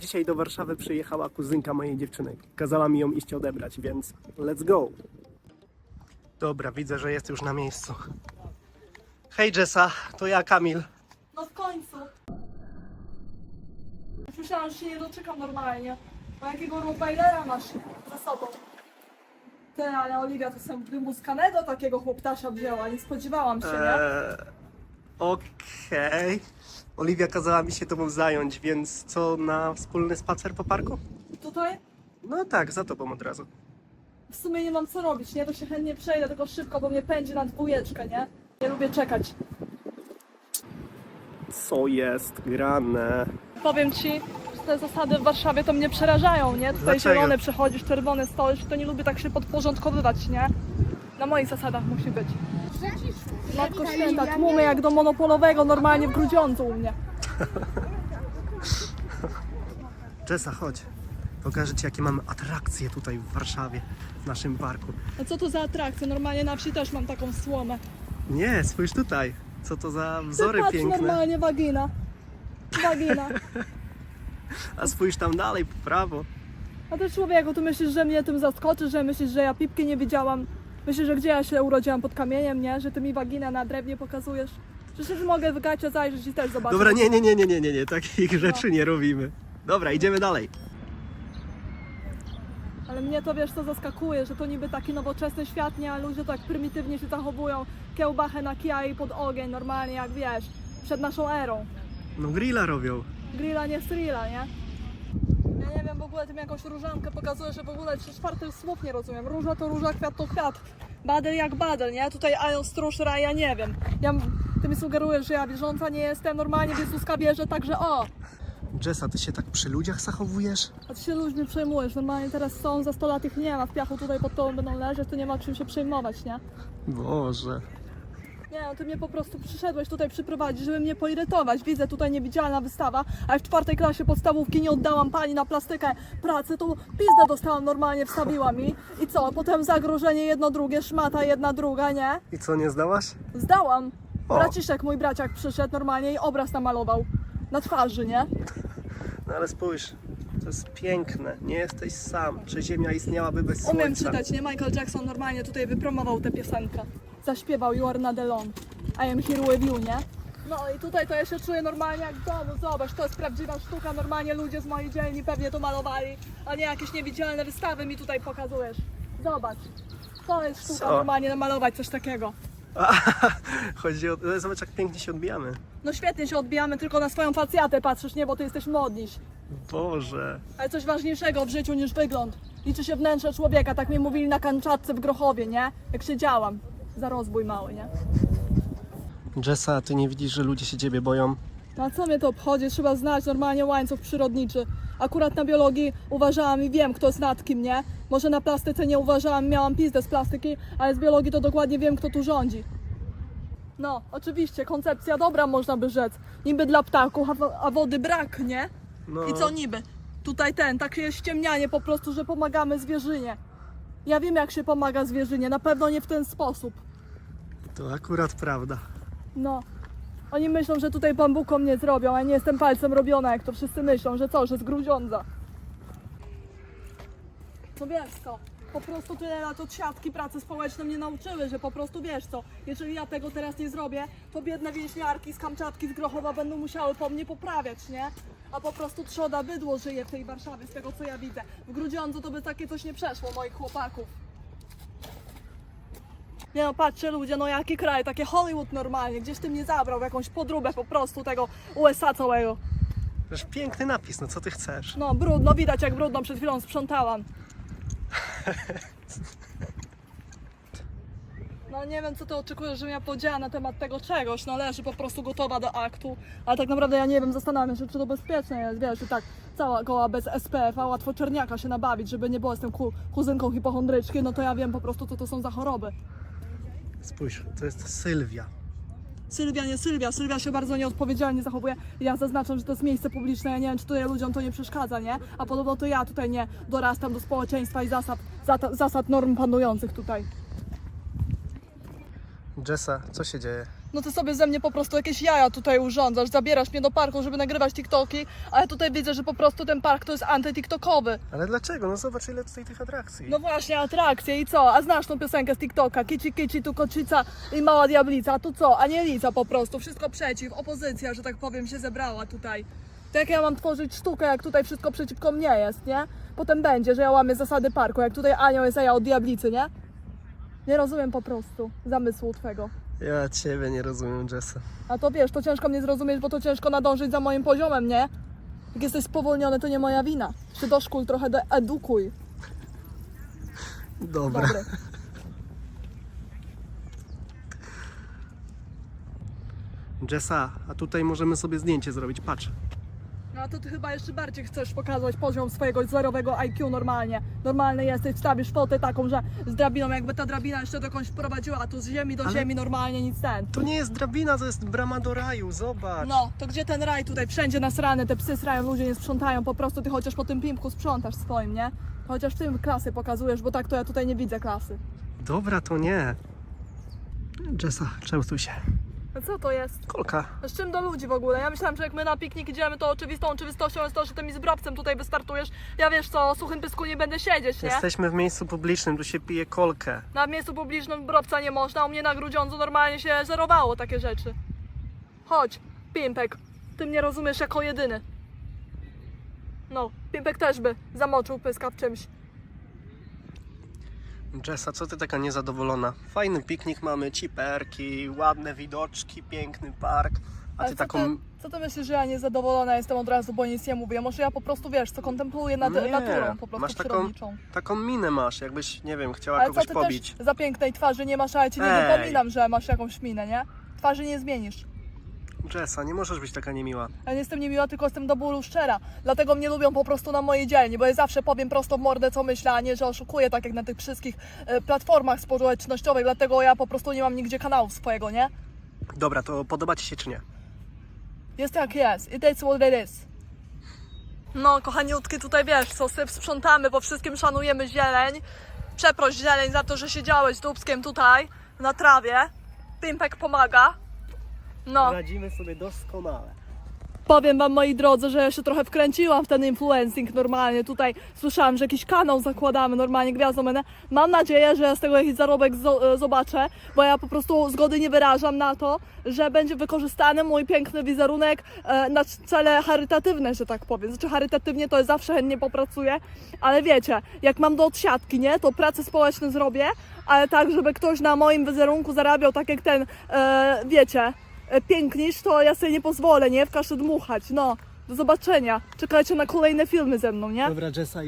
Dzisiaj do Warszawy przyjechała kuzynka mojej dziewczyny. Kazała mi ją iść odebrać, więc let's go. Dobra, widzę, że jest już na miejscu. Hej Jessa, to ja Kamil. No w końcu. Już Myślałam, że się nie doczekam normalnie. Bo jakiego Rottweilera masz za sobą? Ty, ale Oliwia to sobie wymuskanego takiego chłoptasia wzięła. Nie spodziewałam się, nie? Eee, Okej. Oliwia kazała mi się tobą zająć, więc co na wspólny spacer po parku? Tutaj No tak, za tobą od razu. w sumie nie mam co robić, nie? To się chętnie przejdę, tylko szybko, bo mnie pędzi na dwójeczkę, nie? Nie lubię czekać. Co jest grane? Powiem ci, że te zasady w Warszawie to mnie przerażają, nie? Tutaj Dlaczego? zielony przechodzisz, czerwony stoisz, to nie lubię tak się podporządkowywać, nie? Na moich zasadach musi być. Matko święta, tłumy jak do monopolowego normalnie w Grudziądzu u mnie. Jessa, chodź. Pokażę ci, jakie mamy atrakcje tutaj w Warszawie, w naszym parku. A co to za atrakcja? Normalnie na wsi też mam taką słomę. Nie, spójrz tutaj. Co to za Ty wzory patrz piękne. normalnie wagina. Wagina. A spójrz tam dalej, po prawo. A ty człowieku, ty myślisz, że mnie tym zaskoczy, że myślisz, że ja pipki nie widziałam? Myślisz, że gdzie ja się urodziłam pod kamieniem, nie? Że ty mi waginę na drewnie pokazujesz? Przecież mogę w gacie zajrzeć i też zobaczyć. Dobra, nie, nie, nie, nie, nie, nie, nie. takich rzeczy nie robimy. Dobra, idziemy dalej. Ale mnie to wiesz co zaskakuje, że to niby taki nowoczesny świat, nie? A ludzie tak prymitywnie się zachowują. Kiełbachę na kija i pod ogień, normalnie jak wiesz, przed naszą erą. No grilla robią. Grilla nie strilla, nie? Nie wiem, w ogóle ty mi jakąś różankę pokazujesz, że w ogóle trzy czwartych słów nie rozumiem. Róża to róża, kwiat to kwiat. Badel jak badel, nie? Tutaj Ają Struszra, ja nie wiem. Ja, ty mi sugerujesz, że ja wierząca nie jestem, normalnie Jezuska bierze, także o! Jessa, ty się tak przy ludziach zachowujesz? A ty się ludźmi przejmujesz, normalnie teraz są, za 100 lat ich nie ma, w piachu tutaj pod tobą będą leżeć, to nie ma czym się przejmować, nie? Boże. Nie, no ty mnie po prostu przyszedłeś tutaj przyprowadzić, żeby mnie poirytować. Widzę tutaj niewidzialna wystawa, a jak w czwartej klasie podstawówki nie oddałam pani na plastykę pracy, to pizdę dostałam normalnie, wstawiła mi. I co? Potem zagrożenie jedno drugie, szmata jedna druga, nie? I co, nie zdałaś? Zdałam. O. Braciszek, mój braciak przyszedł normalnie i obraz namalował. Na twarzy, nie? No ale spójrz, to jest piękne. Nie jesteś sam. Czy Ziemia istniałaby bez Umiem słońca? czytać, nie? Michael Jackson normalnie tutaj wypromował tę piosenkę. Zaśpiewał You are not alone. I am here with you, nie? No i tutaj to ja się czuję normalnie jak w domu. Zobacz, to jest prawdziwa sztuka. Normalnie ludzie z mojej dzielni pewnie to malowali, a nie jakieś niewidzialne wystawy mi tutaj pokazujesz. Zobacz. To jest sztuka Co? normalnie namalować coś takiego. Chodzi o... Zobacz, jak pięknie się odbijamy. No świetnie się odbijamy, tylko na swoją facjatę patrzysz, nie? Bo ty jesteś modniś. Boże. Ale coś ważniejszego w życiu niż wygląd. Liczy się wnętrze człowieka, tak mi mówili na Kamczatce w Grochowie, nie? Jak siedziałam. Za rozbój mały, nie? Jessa, ty nie widzisz, że ludzie się ciebie boją? No a co mnie to obchodzi? Trzeba znać normalnie łańcuch przyrodniczy. Akurat na biologii uważałam i wiem, kto jest nad kim, nie? Może na plastyce nie uważałam, miałam pizdę z plastyki, ale z biologii to dokładnie wiem, kto tu rządzi. No, oczywiście, koncepcja dobra, można by rzec. Niby dla ptaków, a, wo- a wody brak, nie? No, I co niby? Tutaj ten, takie ściemnianie po prostu, że pomagamy zwierzynie. Ja wiem, jak się pomaga zwierzynie, na pewno nie w ten sposób. To akurat prawda. No. Oni myślą, że tutaj bambuką mnie zrobią, a nie jestem palcem robiona, jak to wszyscy myślą, że co, że z gruziądza. No wiesz co, po prostu tyle lat od siatki pracy społecznej mnie nauczyły, że po prostu wiesz co, jeżeli ja tego teraz nie zrobię, to biedne więźniarki z Kamczatki, z Grochowa będą musiały po mnie poprawiać, nie? A po prostu trzoda bydło żyje w tej Warszawie, z tego co ja widzę. W Grudziądzu to by takie coś nie przeszło moich chłopaków. Nie no, patrzcie ludzie, no jaki kraj, takie Hollywood normalnie, gdzieś ty mnie zabrał jakąś podróbę po prostu tego USA całego. Przecież piękny napis, no co ty chcesz? No brudno, widać jak brudno przed chwilą sprzątałam. No nie wiem co ty oczekujesz, żebym ja powiedziała na temat tego czegoś, no leży po prostu gotowa do aktu, ale tak naprawdę ja nie wiem, zastanawiam się, czy to bezpieczne jest, wiesz, i tak cała koła bez SPF, a łatwo czerniaka się nabawić, żeby nie było z tym ku, kuzynką hipochondryczki, no to ja wiem po prostu co to są za choroby. Spójrz, to jest Sylwia. Sylwia, nie Sylwia. Sylwia się bardzo nieodpowiedzialnie zachowuje. Ja zaznaczam, że to jest miejsce publiczne. Ja nie wiem, czy tutaj ludziom to nie przeszkadza, nie? A podobno to ja tutaj nie dorastam do społeczeństwa i zasad, zasad norm panujących tutaj. Jessa, co się dzieje? No ty sobie ze mnie po prostu jakieś jaja tutaj urządzasz, zabierasz mnie do parku, żeby nagrywać TikToki, a ja tutaj widzę, że po prostu ten park to jest anty-TikTokowy. Ale dlaczego? No zobacz ile tutaj tych atrakcji. No właśnie, atrakcje i co? A znasz tą piosenkę z TikToka? Kici, kici, tu kocica i mała diablica, a tu co? Anielica po prostu, wszystko przeciw, opozycja, że tak powiem, się zebrała tutaj. To jak ja mam tworzyć sztukę, jak tutaj wszystko przeciwko mnie jest, nie? Potem będzie, że ja łamię zasady parku, jak tutaj anioł jest, a ja od diablicy, nie? Nie rozumiem po prostu zamysłu twego. Ja ciebie nie rozumiem, Jessa. A to wiesz, to ciężko mnie zrozumieć, bo to ciężko nadążyć za moim poziomem, nie? Jak jesteś spowolniony, to nie moja wina. Czy doszkól trochę, edukuj. Dobra. Dobry. Jessa, a tutaj możemy sobie zdjęcie zrobić, patrz. No to ty chyba jeszcze bardziej chcesz pokazać poziom swojego zerowego IQ normalnie. Normalny jesteś, wstawisz fotę taką, że z drabiną, jakby ta drabina jeszcze dokądś prowadziła, a tu z ziemi do Ale- ziemi normalnie nic ten. To nie jest drabina, to jest brama do raju, zobacz. No, to gdzie ten raj tutaj? Wszędzie nasrane, te psy srają, ludzie nie sprzątają, po prostu ty chociaż po tym pimpku sprzątasz swoim, nie? Chociaż tym klasy pokazujesz, bo tak to ja tutaj nie widzę klasy. Dobra, to nie. Jessa, częstuj się. A co to jest? Kolka. Z czym do ludzi w ogóle? Ja myślałam, że jak my na piknik idziemy, to oczywistą oczywistością jest to, że tymi zbrobcem tutaj wystartujesz. Ja wiesz co, o suchym pysku nie będę siedzieć, nie? Jesteśmy w miejscu publicznym, tu się pije kolkę. Na miejscu publicznym brobca nie można, u mnie na Grudziądzu normalnie się zerowało takie rzeczy. Chodź, Pimpek, ty mnie rozumiesz jako jedyny. No, Pimpek też by zamoczył pyska w czymś. Jessa, co ty taka niezadowolona? Fajny piknik mamy, ciperki, ładne widoczki, piękny park. A ty co taką... ty, co ty myślisz, że ja niezadowolona jestem od razu, bo nic nie mówię? Może ja po prostu, wiesz, co kontempluję nad Nie, naturą po prostu masz taką-. Taką minę masz, jakbyś, nie wiem, chciała Ale co kogoś ty pobić. też za pięknej twarzy nie masz, a ja ci nie Ej. wypominam, że masz jakąś minę, nie? Twarzy nie zmienisz. Jessa, nie możesz być taka niemiła. Ja nie jestem niemiła, tylko jestem do bólu szczera. Dlatego mnie lubią po prostu na mojej dzielni, bo ja zawsze powiem prosto w mordę, co myślę, a nie, że oszukuję, tak jak na tych wszystkich e, platformach społecznościowych. Dlatego ja po prostu nie mam nigdzie kanału swojego, nie? Dobra, to podoba ci się czy nie? Jest jak jest. It is what it is. No, kochaniutki, tutaj wiesz, co sobie sprzątamy, bo wszystkim szanujemy zieleń. Przeproś zieleń za to, że siedziałeś z dubskiem tutaj, na trawie. Pimpek pomaga. No. Radzimy sobie doskonale. Powiem wam moi drodzy, że ja się trochę wkręciłam w ten influencing normalnie. Tutaj słyszałam, że jakiś kanał zakładamy normalnie, gwiazdą będę. Mam nadzieję, że ja z tego jakiś zarobek zo- e, zobaczę, bo ja po prostu zgody nie wyrażam na to, że będzie wykorzystany mój piękny wizerunek e, na cele charytatywne, że tak powiem. Znaczy charytatywnie to zawsze chętnie popracuję, ale wiecie, jak mam do odsiadki, nie, to prace społeczne zrobię, ale tak, żeby ktoś na moim wizerunku zarabiał tak jak ten, e, wiecie, e, pięknisz, to ja sobie nie pozwolę, nie? W kaszę dmuchać, no. Do zobaczenia. Czekajcie na kolejne filmy ze mną, nie? Dobra, Jessa,